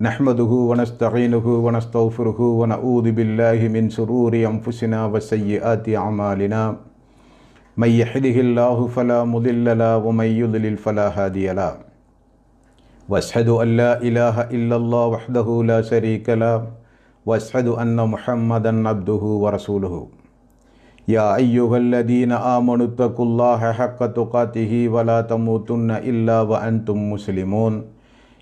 نحمده ونستعينه ونستغفره ونعوذ بالله من شرور أنفسنا وسيئات أعمالنا. من يهده الله فلا مضل له ومن يضلل فلا هادي له. وأشهد أن لا إله إلا الله وحده لا شريك له. وأشهد أن محمدا عبده ورسوله. يا أيها الذين آمنوا اتقوا الله حق تقاته ولا تموتن إلا وأنتم مسلمون.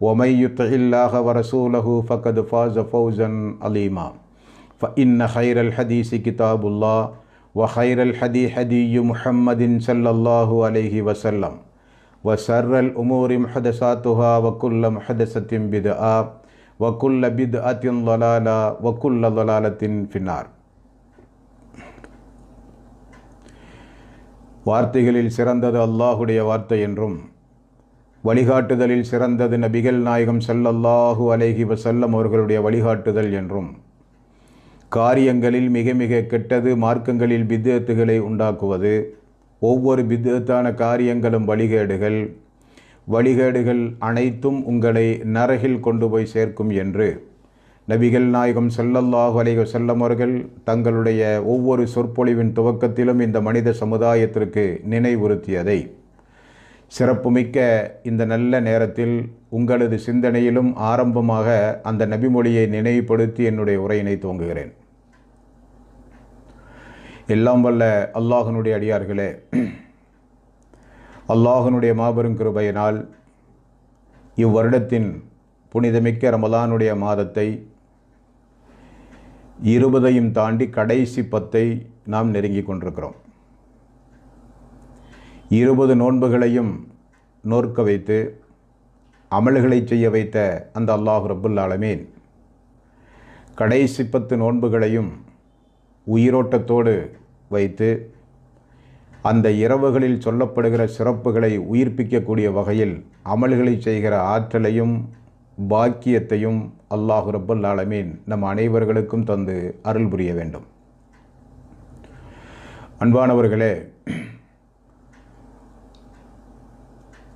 ومن يطع الله ورسوله فقد فاز فوزا عظيما فان خير الحديث كتاب الله وخير الحدي حدي محمد صلى الله عليه وسلم وسر الأمور محدثاتها وكل محدثة بدعة وكل بدعة ضلالة وكل ضلالة في النار வார்த்தைகளில் சிறந்தது அல்லாஹுடைய வார்த்தை என்றும் வழிகாட்டுதலில் சிறந்தது நபிகள் நாயகம் செல்லல்லாஹு அலேஹி வசல்லம் அவர்களுடைய வழிகாட்டுதல் என்றும் காரியங்களில் மிக மிக கெட்டது மார்க்கங்களில் பித்தத்துகளை உண்டாக்குவது ஒவ்வொரு பித்தத்தான காரியங்களும் வழிகேடுகள் வழிகேடுகள் அனைத்தும் உங்களை நரகில் கொண்டு போய் சேர்க்கும் என்று நபிகள் நாயகம் செல்லல்லாஹு அலைக வஸல்லம் அவர்கள் தங்களுடைய ஒவ்வொரு சொற்பொழிவின் துவக்கத்திலும் இந்த மனித சமுதாயத்திற்கு நினைவுறுத்தியதை சிறப்புமிக்க இந்த நல்ல நேரத்தில் உங்களது சிந்தனையிலும் ஆரம்பமாக அந்த நபிமொழியை நினைவுபடுத்தி என்னுடைய உரையினை துவங்குகிறேன். எல்லாம் வல்ல அல்லாஹனுடைய அடியார்களே அல்லாஹனுடைய மாபெரும் கிருபையினால் இவ்வருடத்தின் புனிதமிக்க ரமலானுடைய மாதத்தை இருபதையும் தாண்டி கடைசி பத்தை நாம் நெருங்கி கொண்டிருக்கிறோம். இருபது நோன்புகளையும் நோற்க வைத்து அமல்களை செய்ய வைத்த அந்த அல்லாஹ் ரபுல் ஆலமீன் கடைசி பத்து நோன்புகளையும் உயிரோட்டத்தோடு வைத்து அந்த இரவுகளில் சொல்லப்படுகிற சிறப்புகளை உயிர்ப்பிக்கக்கூடிய வகையில் அமல்களை செய்கிற ஆற்றலையும் பாக்கியத்தையும் அல்லாஹு ரபுல் ஆலமீன் நம் அனைவர்களுக்கும் தந்து அருள் புரிய வேண்டும். அன்பானவர்களே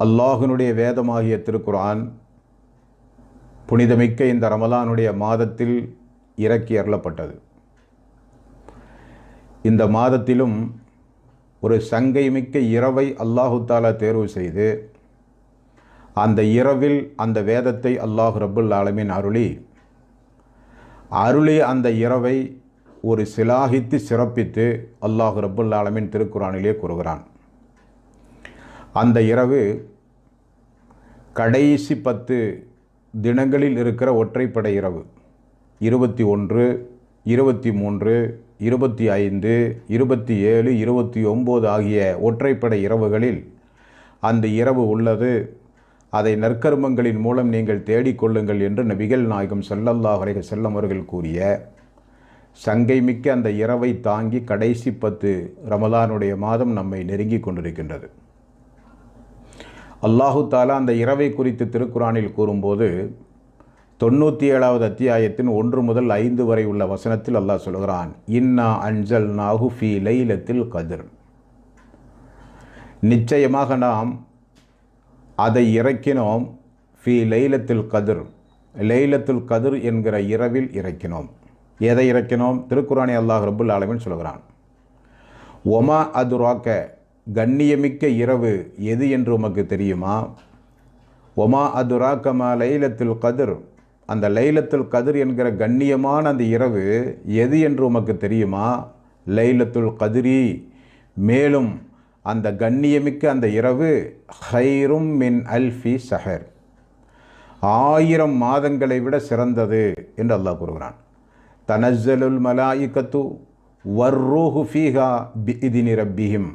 அல்லாஹினுடைய வேதமாகிய திருக்குரான் புனிதமிக்க இந்த ரமலானுடைய மாதத்தில் இறக்கி அருளப்பட்டது. இந்த மாதத்திலும் ஒரு சங்கை மிக்க இரவை அல்லாஹு தாலா தேர்வு செய்து அந்த இரவில் அந்த வேதத்தை அல்லாஹ் ரபுல் ஆலமின் அருளி அருளி அந்த இரவை ஒரு சிலாகித்து சிறப்பித்து அல்லாஹ் ரபுல் ஆலமின் திருக்குறானிலே கூறுகிறான். அந்த இரவு கடைசி பத்து தினங்களில் இருக்கிற ஒற்றைப்படை இரவு. இருபத்தி ஒன்று இருபத்தி மூன்று இருபத்தி ஐந்து இருபத்தி ஏழு இருபத்தி ஒம்பது ஆகிய ஒற்றைப்படை இரவுகளில் அந்த இரவு உள்ளது. அதை நற்கர்மங்களின் மூலம் நீங்கள் தேடிக்கொள்ளுங்கள் என்று நபிகள் நாயகம் செல்லல்லா அலைஹி செல்லம் அவர்கள் கூறிய சங்கை மிக்க அந்த இரவை தாங்கி கடைசி பத்து ரமலானுடைய மாதம் நம்மை நெருங்கி கொண்டிருக்கின்றது. அல்லாஹு தாலா அந்த இரவை குறித்து திருக்குறானில் கூறும்போது தொண்ணூற்றி ஏழாவது அத்தியாயத்தின் ஒன்று முதல் ஐந்து வரை உள்ள வசனத்தில் அல்லாஹ் சொல்கிறான் இன்னா அஞ்சல் நாகு ஃபி லைலத்தில் கதிர். நிச்சயமாக நாம் அதை இறக்கினோம் ஃபி லைலத்தில் கதிர். லைலத்துல் கதிர் என்கிற இரவில் இறக்கினோம். எதை இறக்கினோம்? திருக்குறானி அல்லாஹ் ரபுல் ஆலமின் சொல்கிறான் ஒமா அதுராக்க கண்ணியமிக்க இரவு எது என்று உமக்கு தெரியுமா? ஒமா அதுராக்கமா லைலத்துல் கதிர். அந்த லைலத்துல் கதிர் என்கிற கண்ணியமான அந்த இரவு எது என்று உமக்கு தெரியுமா? லைலத்துல் கதிரி. மேலும் அந்த கண்ணியமிக்க அந்த இரவு ஹைரும் மின் அல்ஃபி சஹர். ஆயிரம் மாதங்களை விட சிறந்தது என்று அல்லாஹ் கூறுகிறான். தனஸ்ஸலுல் மலாயிகத்து வர்ரூஹு ஃபீஹா பிஇதினி ரப்பிஹிம்.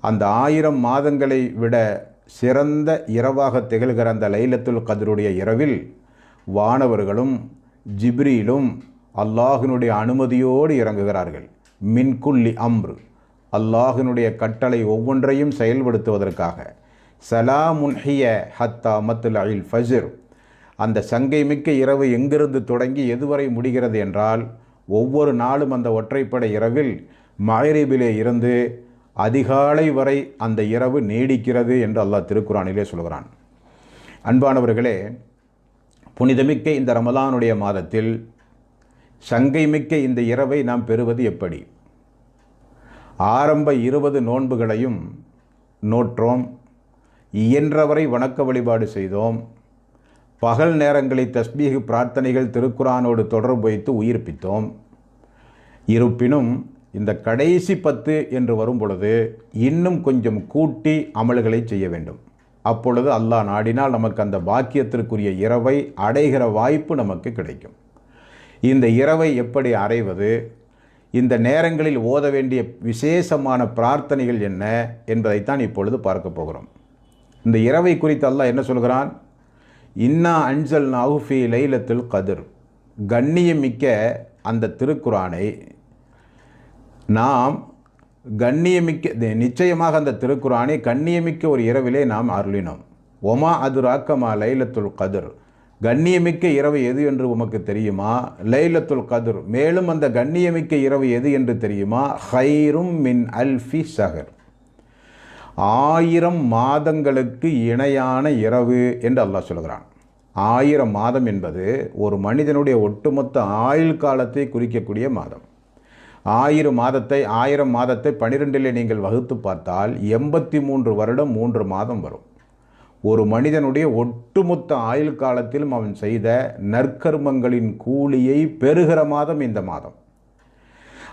அந்த ஆயிரம் மாதங்களை விட சிறந்த இரவாக திகழ்கிற அந்த லைலத்துல் கதருடைய இரவில் வானவர்களும் ஜிப்ரியிலும் அல்லாஹினுடைய அனுமதியோடு இறங்குகிறார்கள். மின்குல்லி அம்ரு. அல்லாஹினுடைய கட்டளை ஒவ்வொன்றையும் செயல்படுத்துவதற்காக. சலாமுன்ஹிய ஹத்தா மத்துல் அயில் ஃபஜிர். அந்த சங்கை மிக்க இரவு எங்கிருந்து தொடங்கி எதுவரை முடிகிறது என்றால் ஒவ்வொரு நாளும் அந்த ஒற்றைப்படை இரவில் மகரீபிலே இருந்து அதிகாலை வரை அந்த இரவு நீடிக்கிறது என்று அல்லாஹ் திருக்குறானிலே சொல்கிறான். அன்பானவர்களே புனிதமிக்க இந்த ரமலானுடைய மாதத்தில் சங்கை மிக்க இந்த இரவை நாம் பெறுவது எப்படி? ஆரம்ப இருபது நோன்புகளையும் நோற்றோம் இயன்றவரை வணக்க வழிபாடு செய்தோம் பகல் நேரங்களில் தஸ்பீகு பிரார்த்தனைகள் திருக்குறானோடு தொடர்பு வைத்து உயிர்ப்பித்தோம். இருப்பினும் இந்த கடைசி பத்து என்று வரும் பொழுது இன்னும் கொஞ்சம் கூட்டி அமல்களை செய்ய வேண்டும். அப்பொழுது அல்லாஹ் நாடினால் நமக்கு அந்த பாக்கியத்திற்குரிய இரவை அடைகிற வாய்ப்பு நமக்கு கிடைக்கும். இந்த இரவை எப்படி அடைவது? இந்த நேரங்களில் ஓத வேண்டிய விசேஷமான பிரார்த்தனைகள் என்ன என்பதைத்தான் இப்பொழுது பார்க்க போகிறோம். இந்த இரவை குறித்து அல்லாஹ் என்ன சொல்கிறான்? இன்னா அன்சல் நாகுஃபி லைலத்தில் கதிர். கண்ணியமிக்க அந்த திருக்குறானை நாம் கண்ணியமிக்க நிச்சயமாக அந்த திருக்குறானை கண்ணியமிக்க ஒரு இரவிலே நாம் அருளினோம். ஒமா அது ராக்கமா லைலத்துல் கதிர். கண்ணியமிக்க இரவு எது என்று உமக்கு தெரியுமா? லைலத்துல் கதிர். மேலும் அந்த கண்ணியமிக்க இரவு எது என்று தெரியுமா? ஹைரும் மின் அல்ஃபி சஹர். ஆயிரம் மாதங்களுக்கு இணையான இரவு என்று அல்லாஹ் சொல்கிறான். ஆயிரம் மாதம் என்பது ஒரு மனிதனுடைய ஒட்டுமொத்த ஆயுள் காலத்தை குறிக்கக்கூடிய மாதம். ஆயிரம் மாதத்தை ஆயிரம் மாதத்தை பனிரெண்டிலே நீங்கள் வகுத்து பார்த்தால் எண்பத்தி மூன்று வருடம் மூன்று மாதம் வரும். ஒரு மனிதனுடைய ஒட்டுமொத்த ஆயுள் காலத்திலும் அவன் செய்த நற்கர்மங்களின் கூலியை பெறுகிற மாதம் இந்த மாதம்.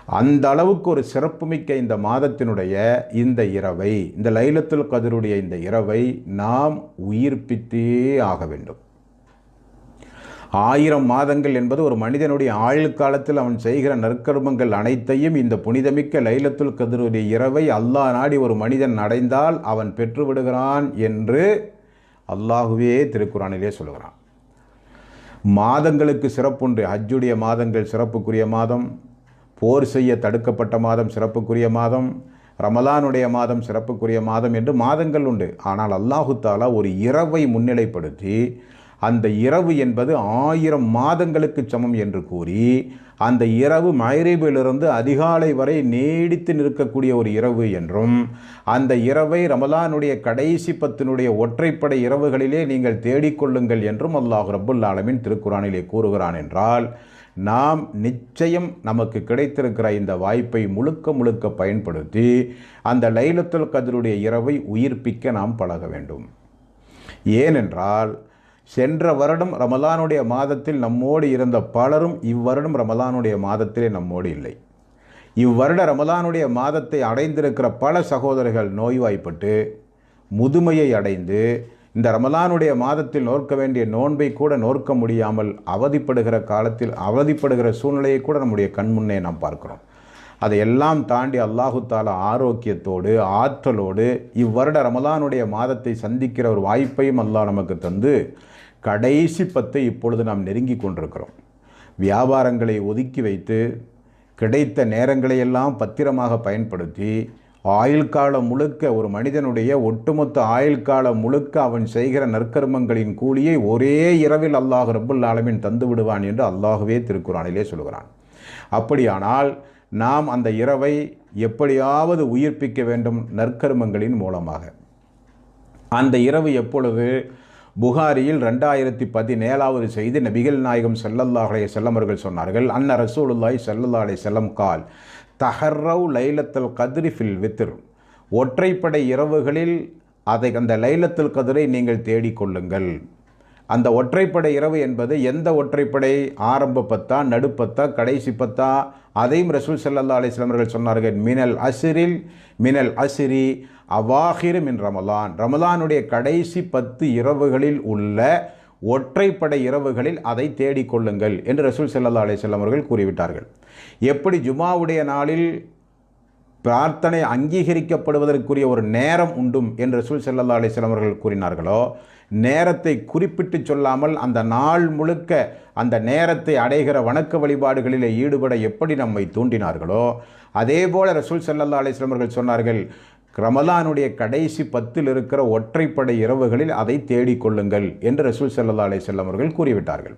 அந்த அளவுக்கு ஒரு சிறப்புமிக்க இந்த மாதத்தினுடைய இந்த இரவை இந்த லைலத்துல் கதருடைய இந்த இரவை நாம் உயிர்ப்பித்தே ஆக வேண்டும். ஆயிரம் மாதங்கள் என்பது ஒரு மனிதனுடைய ஆயுள் காலத்தில் அவன் செய்கிற நற்கர்மங்கள் அனைத்தையும் இந்த புனிதமிக்க லைலத்துல் கதிருடைய இரவை அல்லாஹ் நாடி ஒரு மனிதன் அடைந்தால் அவன் பெற்றுவிடுகிறான் என்று அல்லாஹுவே திருக்குறானிலே சொல்கிறான் மாதங்களுக்கு சிறப்புண்டு. ஹஜ்ஜுடைய மாதங்கள் சிறப்புக்குரிய மாதம். போர் செய்ய தடுக்கப்பட்ட மாதம் சிறப்புக்குரிய மாதம். ரமலானுடைய மாதம் சிறப்புக்குரிய மாதம் என்று மாதங்கள் உண்டு. ஆனால் அல்லாஹு தாலா ஒரு இரவை முன்னிலைப்படுத்தி அந்த இரவு என்பது ஆயிரம் மாதங்களுக்கு சமம் என்று கூறி அந்த இரவு மயரீபிலிருந்து அதிகாலை வரை நீடித்து நிற்கக்கூடிய ஒரு இரவு என்றும் அந்த இரவை ரமலானுடைய கடைசி பத்தினுடைய ஒற்றைப்படை இரவுகளிலே நீங்கள் தேடிக்கொள்ளுங்கள் என்றும் அல்லாஹ் ரபுல் ஆலமின் திருக்குறானிலே கூறுகிறான் என்றால் நாம் நிச்சயம் நமக்கு கிடைத்திருக்கிற இந்த வாய்ப்பை முழுக்க முழுக்க பயன்படுத்தி அந்த லைலத்துல் கதருடைய இரவை உயிர்ப்பிக்க நாம் பழக வேண்டும். ஏனென்றால் சென்ற வருடம் ரமலானுடைய மாதத்தில் நம்மோடு இருந்த பலரும் இவ்வருடம் ரமலானுடைய மாதத்திலே நம்மோடு இல்லை. இவ்வருட ரமலானுடைய மாதத்தை அடைந்திருக்கிற பல சகோதரர்கள் நோய்வாய்ப்பட்டு முதுமையை அடைந்து இந்த ரமலானுடைய மாதத்தில் நோக்க வேண்டிய நோன்பை கூட நோக்க முடியாமல் அவதிப்படுகிற காலத்தில் அவதிப்படுகிற சூழ்நிலையை கூட நம்முடைய கண்முன்னே நாம் பார்க்கிறோம். அதையெல்லாம் தாண்டி அல்லாஹு தாலா ஆரோக்கியத்தோடு ஆற்றலோடு இவ்வருட ரமலானுடைய மாதத்தை சந்திக்கிற ஒரு வாய்ப்பையும் அல்லாஹ் நமக்கு தந்து கடைசி பத்தை இப்பொழுது நாம் நெருங்கி கொண்டிருக்கிறோம். வியாபாரங்களை ஒதுக்கி வைத்து கிடைத்த நேரங்களையெல்லாம் பத்திரமாக பயன்படுத்தி ஆயுள் காலம் முழுக்க ஒரு மனிதனுடைய ஒட்டுமொத்த ஆயுள் காலம் முழுக்க அவன் செய்கிற நற்கர்மங்களின் கூலியை ஒரே இரவில் அல்லாஹ் ரபுல் ஆலமின் தந்து விடுவான் என்று அல்லாஹுவே திருக்குறானிலே சொல்கிறான் அப்படியானால் நாம் அந்த இரவை எப்படியாவது உயிர்ப்பிக்க வேண்டும் நற்கர்மங்களின் மூலமாக. அந்த இரவு எப்பொழுது புகாரியில் ரெண்டாயிரத்தி பதினேழாவது செய்தி நபிகள் நாயகம் ஸல்லல்லாஹு செல்லம் அவர்கள் சொன்னார்கள் அன்ன ரசூலுல்லாய் செல்லல்லா அலை செல்லம் கால் தஹர்ரவ் லைலத்தல் கதிரி ஃபில் வித்ர். ஒற்றைப்படை இரவுகளில் அதை அந்த லைலத்தில் கதிரை நீங்கள் தேடிக்கொள்ளுங்கள் அந்த ஒற்றைப்படை இரவு என்பது எந்த ஒற்றைப்படை? ஆரம்ப பத்தா நடுப்பத்தா கடைசி பத்தா? அதையும் ரசூல் சல்லா அலிஸ்லாமர்கள் சொன்னார்கள் மினல் அசிரில் மினல் அசிரி அவாஹிர் மின் ரமலான். ரமலானுடைய கடைசி பத்து இரவுகளில் உள்ள ஒற்றைப்படை இரவுகளில் அதை தேடிக்கொள்ளுங்கள் என்று ரசூல் செல்லல்லா அலிஸ்லாம் அவர்கள் கூறிவிட்டார்கள். எப்படி ஜுமாவுடைய நாளில் பிரார்த்தனை அங்கீகரிக்கப்படுவதற்குரிய ஒரு நேரம் உண்டும் என்று ரசூல் செல்லல்லா அலிஸ்லாம் அவர்கள் கூறினார்களோ? நேரத்தை குறிப்பிட்டு சொல்லாமல் அந்த நாள் முழுக்க அந்த நேரத்தை அடைகிற வணக்க வழிபாடுகளில் ஈடுபட எப்படி நம்மை தூண்டினார்களோ? அதே போல் ரசூல் செல்லல்லா அலிஸ்லாம் அவர்கள் சொன்னார்கள் ரமலானுடைய கடைசி பத்தில் இருக்கிற ஒற்றைப்படை இரவுகளில் அதை தேடிக்கொள்ளுங்கள் என்று ரசூல் சல்லா அலிஸ்லாம் அவர்கள் கூறிவிட்டார்கள்.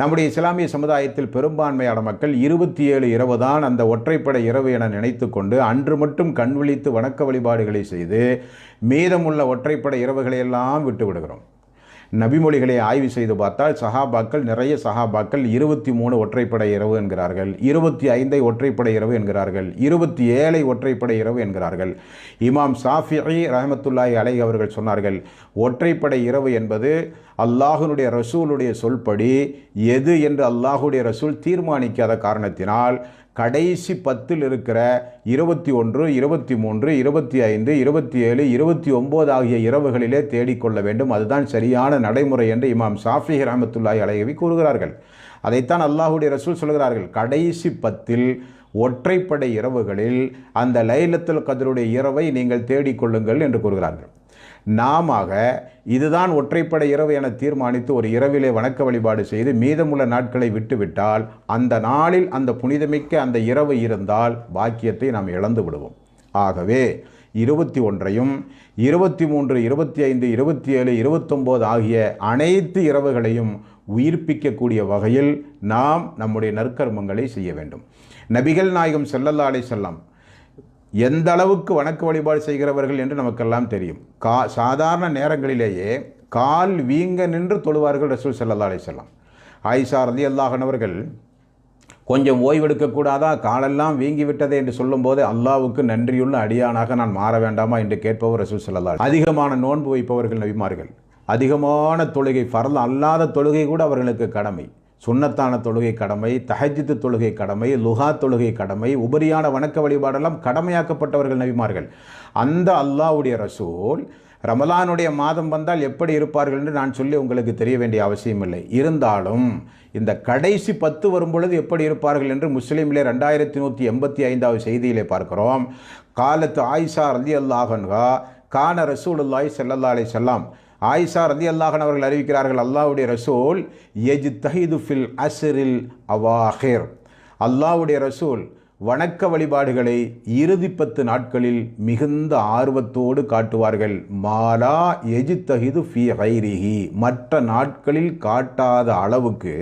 நம்முடைய இஸ்லாமிய சமுதாயத்தில் பெரும்பான்மையான மக்கள் இருபத்தி ஏழு இரவு தான் அந்த ஒற்றைப்படை இரவு என நினைத்து கொண்டு அன்று மட்டும் கண் விழித்து வணக்க வழிபாடுகளை செய்து மீதமுள்ள ஒற்றைப்படை இரவுகளை எல்லாம் விட்டு விடுகிறோம். நபிமொழிகளை ஆய்வு செய்து பார்த்தால் சஹாபாக்கள் நிறைய சஹாபாக்கள் இருபத்தி மூணு ஒற்றைப்படை இரவு என்கிறார்கள் இருபத்தி ஐந்தை ஒற்றைப்படை இரவு என்கிறார்கள் இருபத்தி ஏழை ஒற்றைப்படை இரவு என்கிறார்கள். இமாம் சாஃபி ரஹமத்துல்லாஹி அலை அவர்கள் சொன்னார்கள் ஒற்றைப்படை இரவு என்பது அல்லாஹுனுடைய ரசூலுடைய சொல்படி எது என்று அல்லாஹுடைய ரசூல் தீர்மானிக்காத காரணத்தினால் கடைசி பத்தில் இருக்கிற இருபத்தி ஒன்று இருபத்தி மூன்று இருபத்தி ஐந்து இருபத்தி ஏழு இருபத்தி ஒம்பது ஆகிய இரவுகளிலே தேடிக்கொள்ள வேண்டும். அதுதான் சரியான நடைமுறை என்று இமாம் சாஃபி ரஹமத்துல்லாய் அலையவி கூறுகிறார்கள். அதைத்தான் அல்லாஹுடைய ரசூல் சொல்கிறார்கள். கடைசி பத்தில் ஒற்றைப்படை இரவுகளில் அந்த லைலத்துல் கதருடைய இரவை நீங்கள் தேடிக்கொள்ளுங்கள் என்று கூறுகிறார்கள். நாம இதுதான் ஒற்றைப்படை இரவு என தீர்மானித்து ஒரு இரவிலே வணக்க வழிபாடு செய்து மீதமுள்ள நாட்களை விட்டுவிட்டால் அந்த நாளில் அந்த புனிதமிக்க அந்த இரவு இருந்தால் பாக்கியத்தை நாம் இழந்து விடுவோம். ஆகவே இருபத்தி ஒன்றையும் இருபத்தி மூன்று இருபத்தி ஐந்து இருபத்தி ஏழு இருபத்தொம்போது ஆகிய அனைத்து இரவுகளையும் உயிர்ப்பிக்கக்கூடிய வகையில் நாம் நம்முடைய நற்கர்மங்களை செய்ய வேண்டும். நபிகள் நாயகம் செல்லல்லா அலை செல்லம் எந்த அளவுக்கு வணக்க வழிபாடு செய்கிறவர்கள் என்று நமக்கெல்லாம் தெரியும். கா சாதாரண நேரங்களிலேயே கால் வீங்க நின்று தொழுவார்கள் ரசூல் செல்லல்லா அலை செல்லம் ஆயிஷா ரதி அல்லாஹனவர்கள் கொஞ்சம் ஓய்வெடுக்கக்கூடாதா காலெல்லாம் வீங்கி விட்டதே என்று சொல்லும்போது அல்லாவுக்கு நன்றியுள்ள அடியானாக நான் மாற வேண்டாமா? என்று கேட்பவர் ரசூல் செல்லல்லா அதிகமான நோன்பு வைப்பவர்கள் நபிமார்கள். அதிகமான தொழுகை ஃபரல் அல்லாத தொழுகை கூட அவர்களுக்கு கடமை. சுண்ணத்தான தொழுகை கடமை தஹஜித்து தொழுகை கடமை லுஹா தொழுகை கடமை உபரியான வணக்க வழிபாடெல்லாம் கடமையாக்கப்பட்டவர்கள் நபிமார்கள். அந்த அல்லாவுடைய ரசூல் ரமலானுடைய மாதம் வந்தால் எப்படி இருப்பார்கள் என்று நான் சொல்லி உங்களுக்கு தெரிய வேண்டிய அவசியம் இல்லை. இருந்தாலும் இந்த கடைசி பத்து வரும்பொழுது எப்படி இருப்பார்கள் என்று முஸ்லீமிலே ரெண்டாயிரத்தி நூற்றி எண்பத்தி ஐந்தாவது செய்தியிலே பார்க்கிறோம். காலத்து ஆயிஷா ரதி அல்லாஹன்கா கான ரசூலுல்லாய் செல்லல்லா அலை செல்லாம் ஆயிஷா ரதி அல்லாஹன் அவர்கள் அறிவிக்கிறார்கள் அல்லாவுடைய ரசூல் எஜ் தஹிது ஃபில் அசரில் அவாஹிர். அல்லாவுடைய ரசூல் வணக்க வழிபாடுகளை இறுதி பத்து நாட்களில் மிகுந்த ஆர்வத்தோடு காட்டுவார்கள். மாலா எஜி தஹிது ஃபி ஹைரிஹி மற்ற நாட்களில் காட்டாத அளவுக்கு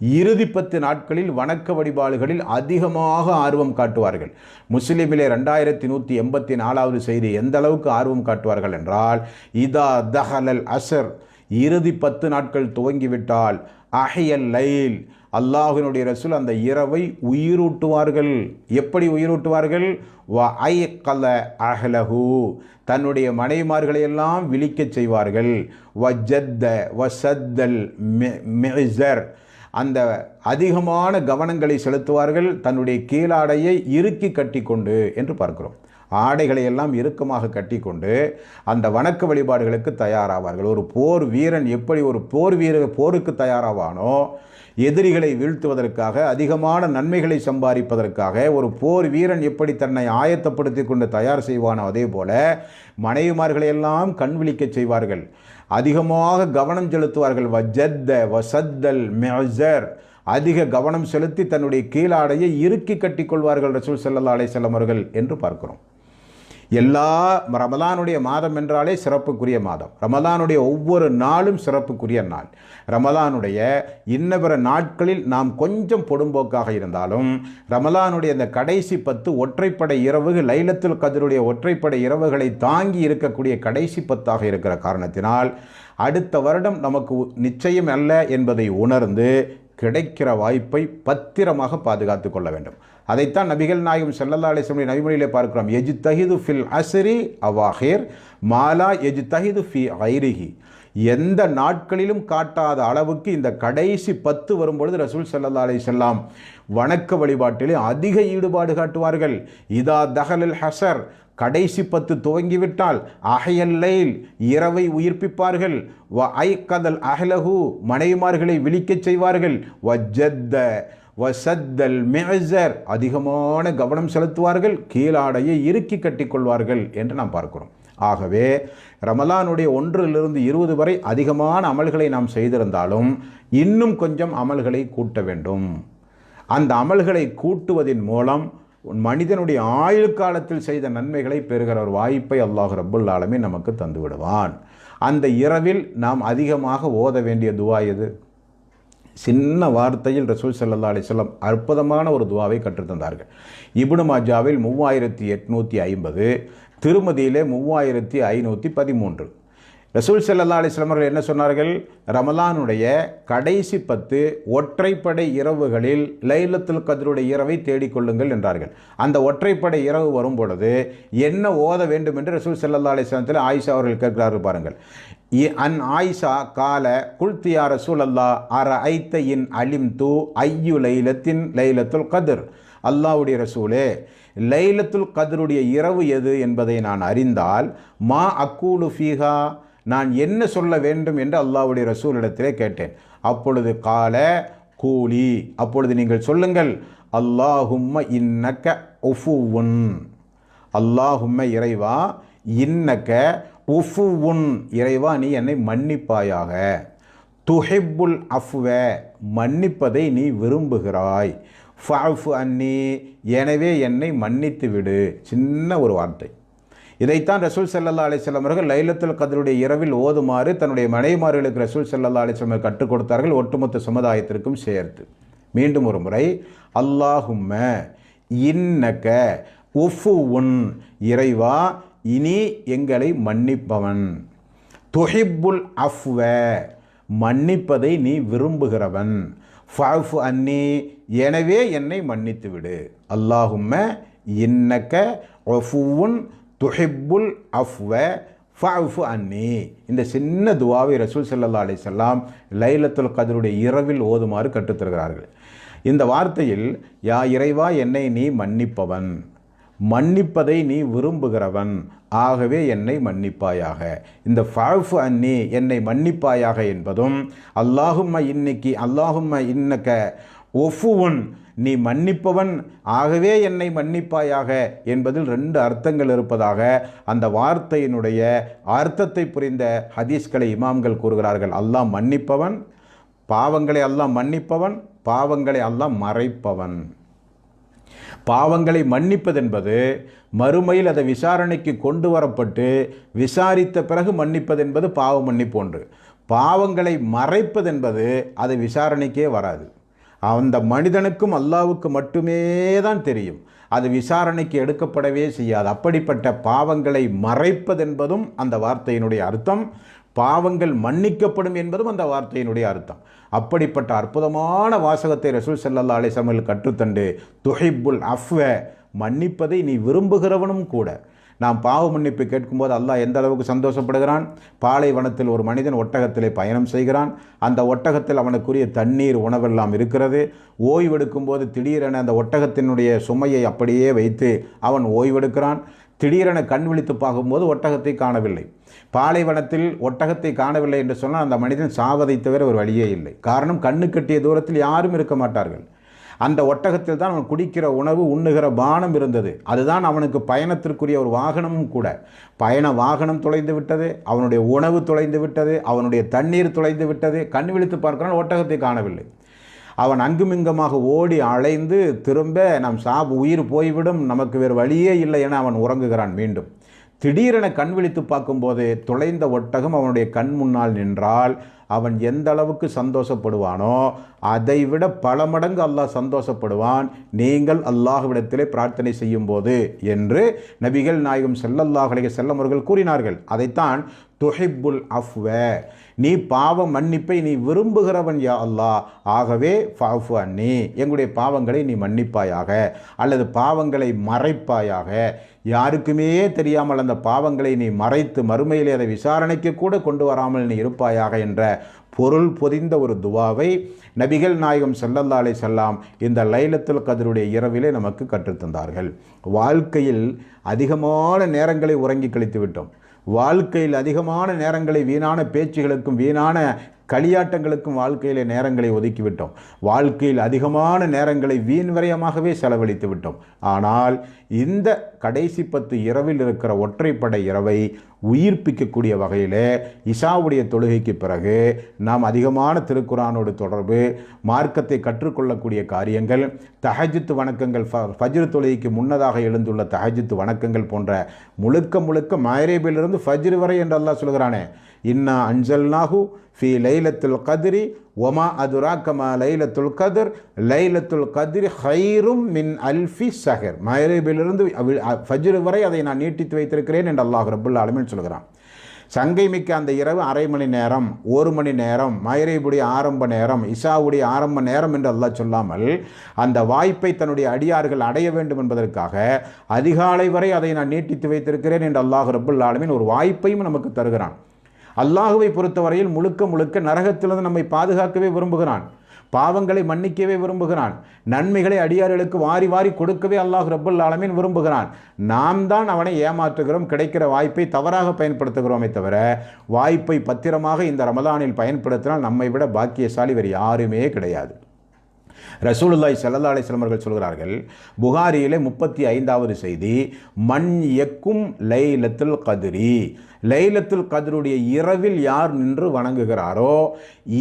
இறுதி பத்து நாட்களில் வணக்க வழிபாடுகளில் அதிகமாக ஆர்வம் காட்டுவார்கள். முஸ்லீமிலே ரெண்டாயிரத்தி நூற்றி எண்பத்தி நாலாவது செய்தி எந்த அளவுக்கு ஆர்வம் காட்டுவார்கள் என்றால் இதா தஹலல் அசர். இறுதி பத்து நாட்கள் துவங்கிவிட்டால் அஹியல் லைல். அல்லாஹினுடைய ரசூல் அந்த இரவை உயிரூட்டுவார்கள். எப்படி உயிரூட்டுவார்கள்? வ ஐ கல அஹ்லஹு. தன்னுடைய மனைமார்களை எல்லாம் விழிக்கச் செய்வார்கள். வ ஜத்த வ சத்தல் மெசர் அந்த அதிகமான கவனங்களை செலுத்துவார்கள் தன்னுடைய கீழாடையை இறுக்கி கட்டி கொண்டு என்று பார்க்கிறோம். ஆடைகளை எல்லாம் இறுக்கமாக கட்டிக்கொண்டு அந்த வணக்க வழிபாடுகளுக்கு தயாராவார்கள். ஒரு போர் வீரன் எப்படி ஒரு போர் வீர போருக்கு தயாராவானோ எதிரிகளை வீழ்த்துவதற்காக அதிகமான நன்மைகளை சம்பாதிப்பதற்காக ஒரு போர் வீரன் எப்படி தன்னை ஆயத்தப்படுத்தி கொண்டு தயார் செய்வானோ அதே போல மனைவிமார்களையெல்லாம் கண் விழிக்கச் செய்வார்கள். அதிகமாக கவனம் செலுத்துவார்கள். வஜத்த வசத்தல் மெசர் அதிக கவனம் செலுத்தி தன்னுடைய கீழாடையை இறுக்கி கட்டிக்கொள்வார்கள் ரசூல் செல்லல்லா அலை செல்லமர்கள் என்று பார்க்கிறோம். எல்லா ரமலானுடைய மாதம் என்றாலே சிறப்புக்குரிய மாதம். ரமலானுடைய ஒவ்வொரு நாளும் சிறப்புக்குரிய நாள். ரமலானுடைய இன்ன பிற நாட்களில் நாம் கொஞ்சம் பொடும்போக்காக இருந்தாலும் ரமலானுடைய அந்த கடைசி பத்து ஒற்றைப்படை இரவு லைலத்தில் கதிருடைய ஒற்றைப்படை இரவுகளை தாங்கி இருக்கக்கூடிய கடைசி பத்தாக இருக்கிற காரணத்தினால் அடுத்த வருடம் நமக்கு நிச்சயம் அல்ல என்பதை உணர்ந்து கிடைக்கிற வாய்ப்பை பத்திரமாக பாதுகாத்து கொள்ள வேண்டும். அதைத்தான் நபிகள் நாயகம் செல்லல்லா அலிஸ்லமுடைய நபிமொழியிலே பார்க்கிறோம். எஜ் தஹிது ஃபில் அசரி அவாஹிர் மாலா எஜ் தஹிது ஃபி ஐரிஹி எந்த நாட்களிலும் காட்டாத அளவுக்கு இந்த கடைசி பத்து வரும்பொழுது ரசூல் ஸல்லல்லாஹு அலைஹி செல்லாம் வணக்க வழிபாட்டிலே அதிக ஈடுபாடு காட்டுவார்கள். இதா தஹலல் ஹசர் கடைசி பத்து துவங்கிவிட்டால் அஹயல்லைல் இரவை உயிர்ப்பிப்பார்கள். வ ஐ கதல் அஹலஹு மனைவிமார்களை விழிக்கச் செய்வார்கள். வ ஜத்த வசத்தல் மிஅசர் அதிகமான கவனம் செலுத்துவார்கள் கீழாடையை இறுக்கி கட்டிக்கொள்வார்கள் என்று நாம் பார்க்கிறோம். ஆகவே ரமலானுடைய ஒன்றிலிருந்து இருபது வரை அதிகமான அமல்களை நாம் செய்திருந்தாலும் இன்னும் கொஞ்சம் அமல்களை கூட்ட வேண்டும். அந்த அமல்களை கூட்டுவதின் மூலம் மனிதனுடைய ஆயுள் காலத்தில் செய்த நன்மைகளை பெறுகிற ஒரு வாய்ப்பை அல்லாஹ் ரபுல் ஆலமீன் நமக்கு தந்துவிடுவான். அந்த இரவில் நாம் அதிகமாக ஓத வேண்டிய துவா எது? சின்ன வார்த்தையில் ரசூல் சல்லா அலிஸ்லாம் அற்புதமான ஒரு துவாவை கற்றுத்தந்தார்கள் இபுனு மாஜாவில் மூவாயிரத்தி எட்நூற்றி ஐம்பது திருமதியிலே மூவாயிரத்தி ஐநூற்றி பதிமூன்று. ரசூல் செல்லல்லா அலைஹி அவர்கள் என்ன சொன்னார்கள்? ரமலானுடைய கடைசி பத்து ஒற்றைப்படை இரவுகளில் லைலத்துல் கதருடைய இரவை தேடிக்கொள்ளுங்கள் என்றார்கள். அந்த ஒற்றைப்படை இரவு வரும் பொழுது என்ன ஓத வேண்டும் என்று ரசூல் செல்லல்லா அலிஸ்லாமத்தில் ஆயிஷா அவர்கள் கேட்கிறார்கள் பாருங்கள். இ- அன் ஆயிஷா கால குல்தியா ரசூல் அல்லா அர ஐத்த இன் அலிம் தூ ஐயு லைலத்தின் லைலத்துல் கதிர்? அல்லாவுடைய ரசூலே லைலத்துல் கதருடைய இரவு எது என்பதை நான் அறிந்தால் மா அக்கூலு ஃபீஹா நான் என்ன சொல்ல வேண்டும் என்று அல்லாஹ்வுடைய ரசூலிடத்திலே கேட்டேன். அப்பொழுது கால கூலி அப்பொழுது நீங்கள் சொல்லுங்கள் அல்லாஹும்ம இன்னக்க உஃபுவுன். அல்லாஹும்ம இறைவா இன்னக்க உஃபுவுன். இறைவா நீ என்னை மன்னிப்பாயாக. துஹிப்புல் அஃப்வ. மன்னிப்பதை நீ விரும்புகிறாய். ஃபஃப் அன்னி. எனவே என்னை மன்னித்து விடு சின்ன ஒரு வார்த்தை. இதைத்தான் ரசூல் செல்லல்லா அலைஹி அவர்கள் லைலத்துல் கதருடைய இரவில் ஓதுமாறு தன்னுடைய மனைமார்களுக்கு ரசூல் செல்லல்லா அலைஹி கற்றுக் கொடுத்தார்கள். ஒட்டுமொத்த சமுதாயத்திற்கும் சேர்த்து. மீண்டும் ஒரு முறை அல்லாஹும்ம இன்னக்க உஃபு உன் இறைவா இனி எங்களை மன்னிப்பவன். துஹிப்புல் அஃப்வ மன்னிப்பதை நீ விரும்புகிறவன். ஃபஃப் அன்னி எனவே என்னை மன்னித்து விடு அல்லாஹும்ம இன்னக்க ஒஃபுவுன் துஹிப்புல் அஃப்வ ஃபஃபு அன்னி. இந்த சின்ன துவாவை ரசூல் சல்லா அலிசல்லாம் லைலத்துல் கதருடைய இரவில் ஓதுமாறு கற்றுத்தருகிறார்கள் இந்த வார்த்தையில் யா இறைவா என்னை நீ மன்னிப்பவன். மன்னிப்பதை நீ விரும்புகிறவன். ஆகவே என்னை மன்னிப்பாயாக. இந்த ஃபாஃபு அன்னி என்னை மன்னிப்பாயாக என்பதும் அல்லாஹும்ம இன்னைக்கு அல்லாஹும்ம இன்னக்க ஒஃபுவன் நீ மன்னிப்பவன் ஆகவே என்னை மன்னிப்பாயாக என்பதில் ரெண்டு அர்த்தங்கள் இருப்பதாக அந்த வார்த்தையினுடைய அர்த்தத்தை புரிந்த ஹதீஸ்களை இமாம்கள் கூறுகிறார்கள். அல்லாஹ் மன்னிப்பவன் பாவங்களை அல்லாஹ் மன்னிப்பவன் பாவங்களை அல்லாஹ் மறைப்பவன். பாவங்களை மன்னிப்பதென்பது மறுமையில் அதை விசாரணைக்கு கொண்டு வரப்பட்டு விசாரித்த பிறகு மன்னிப்பதென்பது பாவ மன்னிப்பு ஒன்று. பாவங்களை மறைப்பதென்பது அது விசாரணைக்கே வராது. அந்த மனிதனுக்கும் அல்லாவுக்கு மட்டுமே தான் தெரியும். அது விசாரணைக்கு எடுக்கப்படவே செய்யாது. அப்படிப்பட்ட பாவங்களை மறைப்பதென்பதும் அந்த வார்த்தையினுடைய அர்த்தம். பாவங்கள் மன்னிக்கப்படும் என்பதும் அந்த வார்த்தையினுடைய அர்த்தம். அப்படிப்பட்ட அற்புதமான வாசகத்தை ரசூல் செல்லல்லா அலிசமில் கற்றுத்தண்டு துஹிப்புல் அஃப்வ மன்னிப்பதை நீ விரும்புகிறவனும் கூட நாம் பாவ மன்னிப்பு கேட்கும்போது அல்லாஹ் எந்த அளவுக்கு சந்தோஷப்படுகிறான்? பாலைவனத்தில் ஒரு மனிதன் ஒட்டகத்திலே பயணம் செய்கிறான். அந்த ஒட்டகத்தில் அவனுக்குரிய தண்ணீர் உணவெல்லாம் இருக்கிறது. ஓய்வெடுக்கும்போது திடீரென அந்த ஒட்டகத்தினுடைய சுமையை அப்படியே வைத்து அவன் ஓய்வெடுக்கிறான். திடீரென கண் விழித்து பார்க்கும்போது ஒட்டகத்தை காணவில்லை. பாலைவனத்தில் ஒட்டகத்தை காணவில்லை என்று சொன்னால் அந்த மனிதன் சாவதை தவிர ஒரு வழியே இல்லை. காரணம் கண்ணு கட்டிய தூரத்தில் யாரும் இருக்க மாட்டார்கள். அந்த ஒட்டகத்தில் தான் அவன் குடிக்கிற உணவு உண்ணுகிற பானம் இருந்தது. அதுதான் அவனுக்கு பயணத்திற்குரிய ஒரு வாகனமும் கூட. பயண வாகனம் தொலைந்து விட்டது அவனுடைய உணவு தொலைந்து விட்டது அவனுடைய தண்ணீர் தொலைந்து விட்டது. கண் விழித்து பார்க்கிறான் ஒட்டகத்தை காணவில்லை. அவன் அங்குமிங்குமாக ஓடி அலைந்து திரும்ப நம் சாப் உயிர் போய்விடும் நமக்கு வேறு வழியே இல்லை என அவன் உறங்குகிறான் மீண்டும். திடீரென கண் விழித்து பார்க்கும்போது தொலைந்த ஒட்டகம் அவனுடைய கண் முன்னால் நின்றால் அவன் எந்த அளவுக்கு சந்தோஷப்படுவானோ அதைவிட பல மடங்கு அல்லாஹ் சந்தோஷப்படுவான். நீங்கள் அல்லாஹ்விடத்திலே பிரார்த்தனை செய்யும் போது என்று நபிகள் நாயகம் செல்லல்லாஹ் செல்லமர்கள் கூறினார்கள். அதைத்தான் துஹிப்புல் அஃப்வ. நீ பாவ மன்னிப்பை நீ விரும்புகிறவன் யா அல்லா ஆகவே ஃபாஃபு அன்னி எங்களுடைய பாவங்களை நீ மன்னிப்பாயாக அல்லது பாவங்களை மறைப்பாயாக. யாருக்குமே தெரியாமல் அந்த பாவங்களை நீ மறைத்து மறுமையிலே அதை விசாரணைக்கு கூட கொண்டு வராமல் நீ இருப்பாயாக என்ற பொருள் பொதிந்த ஒரு துவாவை நபிகள் நாயகம் ஸல்லல்லாஹு அலைஹி செல்லாம் இந்த லைலத்துல் கதருடைய இரவிலே நமக்கு கற்றுத்தந்தார்கள் வாழ்க்கையில் அதிகமான நேரங்களை உறங்கி கழித்து விட்டோம். வாழ்க்கையில் அதிகமான நேரங்களை வீணான பேச்சுகளுக்கும் வீணான களியாட்டங்களுக்கும் வாழ்க்கையிலே நேரங்களை ஒதுக்கிவிட்டோம். வாழ்க்கையில் அதிகமான நேரங்களை வீண் விரயமாகவே செலவழித்து விட்டோம். ஆனால் இந்த கடைசி பத்து இரவில் இருக்கிற ஒற்றைப்படை இரவை உயிர்ப்பிக்கக்கூடிய வகையில் இஷாவுடைய தொழுகைக்கு பிறகு நாம் அதிகமான திருக்குறானோடு தொடர்பு மார்க்கத்தை கற்றுக்கொள்ளக்கூடிய காரியங்கள் தஹஜித்து வணக்கங்கள் ஃப ஃபஜ்ர் தொழுகைக்கு முன்னதாக எழுந்துள்ள தஹஜித்து வணக்கங்கள் போன்ற முழுக்க முழுக்க மயரேபிலிருந்து ஃபஜ்ர் வரை என்று அல்லாஹ் சொல்கிறானே இன்னா அஞ்சல்நாகு ஃபி லைலத்துல் கதிரி ஒமா அதுராக்கமா லைலத்துல் கதிர் லைலத்துல் கதிர் ஹைரும் மின் அல்ஃபி சஹர். மயரேபிலிருந்து ஃபஜ்ரு வரை அதை நான் நீட்டித்து வைத்திருக்கிறேன் என்று அல்லாஹ் ரபுல் ஆலமின் சொல்கிறான். சங்கை மிக்க அந்த இரவு அரை மணி நேரம் ஒரு மணி நேரம் மயிரைபுடைய ஆரம்ப நேரம் இஷாவுடைய ஆரம்ப நேரம் என்று அல்லாஹ் சொல்லாமல் அந்த வாய்ப்பை தன்னுடைய அடியார்கள் அடைய வேண்டும் என்பதற்காக அதிகாலை வரை அதை நான் நீட்டித்து வைத்திருக்கிறேன் என்று அல்லாஹ் ரபுல் ஆலமின் ஒரு வாய்ப்பையும் நமக்கு தருகிறான். அல்லாஹுவை பொறுத்தவரையில் முழுக்க முழுக்க நரகத்திலிருந்து நம்மை பாதுகாக்கவே விரும்புகிறான். பாவங்களை மன்னிக்கவே விரும்புகிறான். நன்மைகளை அடியார்களுக்கு வாரி வாரி கொடுக்கவே அல்லாஹ் ரபுல் ஆலமீன் விரும்புகிறான். நாம் தான் அவனை ஏமாற்றுகிறோம் கிடைக்கிற வாய்ப்பை தவறாக பயன்படுத்துகிறோமே தவிர வாய்ப்பை பத்திரமாக இந்த ரமதானில் பயன்படுத்தினால் நம்மை விட பாக்கியசாலி வேறு யாருமே கிடையாது. ரசூலுல்லாய் சல்லா அலிஸ்லாம் அவர்கள் சொல்கிறார்கள் புகாரியிலே முப்பத்தி ஐந்தாவது செய்தி மண் எக்கும் லைலத்துல் கதிரி. லைலத்துல் கதிருடைய இரவில் யார் நின்று வணங்குகிறாரோ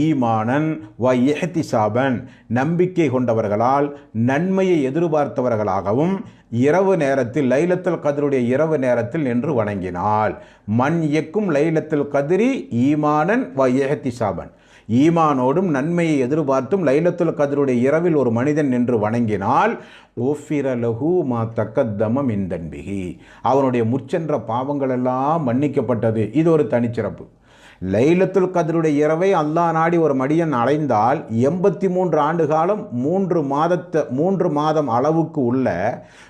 ஈமானன் வ எஹத்திசாபன் நம்பிக்கை கொண்டவர்களால் நன்மையை எதிர்பார்த்தவர்களாகவும் இரவு நேரத்தில் லைலத்துல் கதிருடைய இரவு நேரத்தில் நின்று வணங்கினாள் மண் எக்கும் லைலத்துல் கதிரி ஈமானன் வ எஹத்திசாபன் ஈமானோடும் நன்மையை எதிர்பார்த்தும் லைலத்துல் கதருடைய இரவில் ஒரு மனிதன் நின்று வணங்கினால் ஓஃபிரலகு மா தக்கத்தமம் இந்தன்பிகி அவனுடைய முச்சென்ற பாவங்களெல்லாம் மன்னிக்கப்பட்டது. இது ஒரு தனிச்சிறப்பு. லைலத்துல் கதருடைய இரவை அல்லா நாடி ஒரு மடியன் அடைந்தால் எண்பத்தி மூன்று ஆண்டு காலம் மூன்று மாதத்தை மூன்று மாதம் அளவுக்கு உள்ள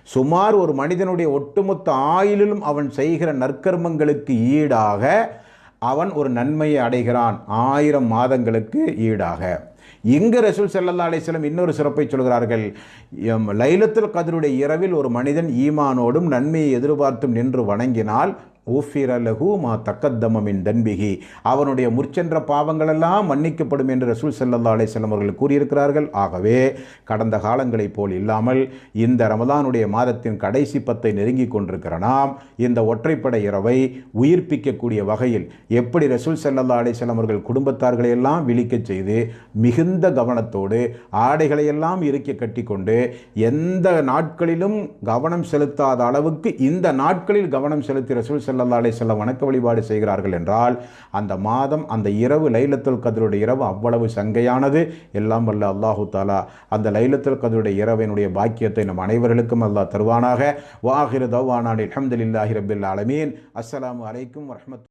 சுமார் ஒரு மனிதனுடைய ஒட்டுமொத்த ஆயுளிலும் அவன் செய்கிற நற்கர்மங்களுக்கு ஈடாக அவன் ஒரு நன்மையை அடைகிறான் ஆயிரம் மாதங்களுக்கு ஈடாக. இங்கு ரசூல் செல்லல்லா அலிஸ்லம் இன்னொரு சிறப்பை சொல்கிறார்கள். லைலத்தில் கதருடைய இரவில் ஒரு மனிதன் ஈமானோடும் நன்மையை எதிர்பார்த்தும் நின்று வணங்கினால் ஊஃபிரலகு மா தக்கத்தமின் தன்பிகி அவனுடைய முற்சென்ற பாவங்களெல்லாம் மன்னிக்கப்படும் என்று ரசூல் செல்லல்லா அலிஸ்லம் அவர்கள் கூறியிருக்கிறார்கள். ஆகவே கடந்த காலங்களைப் போல் இல்லாமல் இந்த ரமதானுடைய மாதத்தின் கடைசி பத்தை நெருங்கி கொண்டிருக்கிற நாம் இந்த ஒற்றைப்படை இரவை உயிர்ப்பிக்கக்கூடிய வகையில் எப்படி ரசூல் செல்லல்லா அலிஸ்லம் அவர்கள் குடும்பத்தார்களை எல்லாம் விழிக்கச் செய்து மிகுந்த கவனத்தோடு ஆடைகளையெல்லாம் இறுக்கி கட்டிக்கொண்டு எந்த நாட்களிலும் கவனம் செலுத்தாத அளவுக்கு இந்த நாட்களில் கவனம் செலுத்தி ரசூல் செல்லல்லா செல்ல வணக்க வழிபாடு செய்கிறார்கள் என்றால் அந்த மாதம் அந்த இரவு லைலத்துல் கதருடைய இரவு அவ்வளவு சங்கையானது. எல்லாம் வல்ல அல்லாஹு தாலா அந்த லைலத்துல் கதருடைய இரவினுடைய பாக்கியத்தை நம் அனைவர்களுக்கும் அல்லாஹ் தருவானாக. வாஹிரு தவானான் அஹமதுல்லாஹி ரபில் ஆலமீன். அஸ்லாம் அலைக்கும் வரமத்து